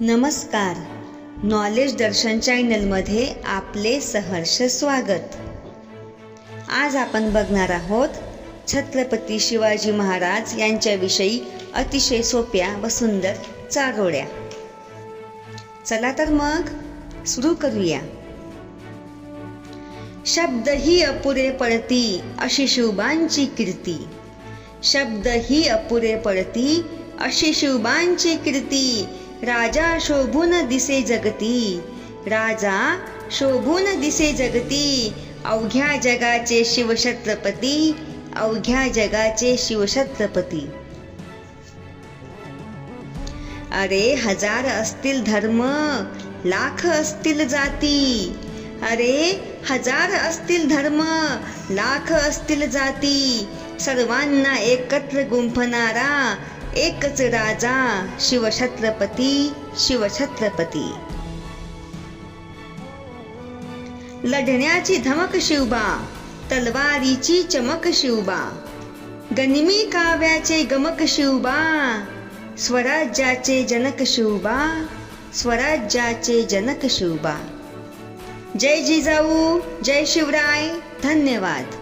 नमस्कार. नॉलेज दर्शन चॅनलमध्ये आपले सहर्ष स्वागत. आज आपण बघणार आहोत छत्रपती शिवाजी महाराज यांच्याविषयी अतिशय सोप्या व सुंदर चारोळ्या. चला तर मग सुरू करूया. शब्द ही अपुरे पडती अशी शिवबांची कीर्ती. शब्द ही अपुरे पडती अशी शिवबांची कीर्ती. राजा शोभून दिसे जगती. राजा शोभून दिसे जगती. अवघ्या जगाचे शिवछत्रपती अवघ्या जगाचे शिवछत्रपती. अरे हजार असतील धर्म लाख असतील जाती. अरे हजार असतील धर्म लाख असतील जाती. सर्वांना एकत्र गुंफणारा एकच राजा शिवछत्रपती शिवछत्रपती. लढण्याची धमक शिवबा तलवारीची चमक शिवबा. गनिमी काव्याचे गमक शिवबा स्वराज्याचे जनक शिवबा स्वराज्याचे जनक शिवबा. जय जिजाऊ जय शिवराय धन्यवाद.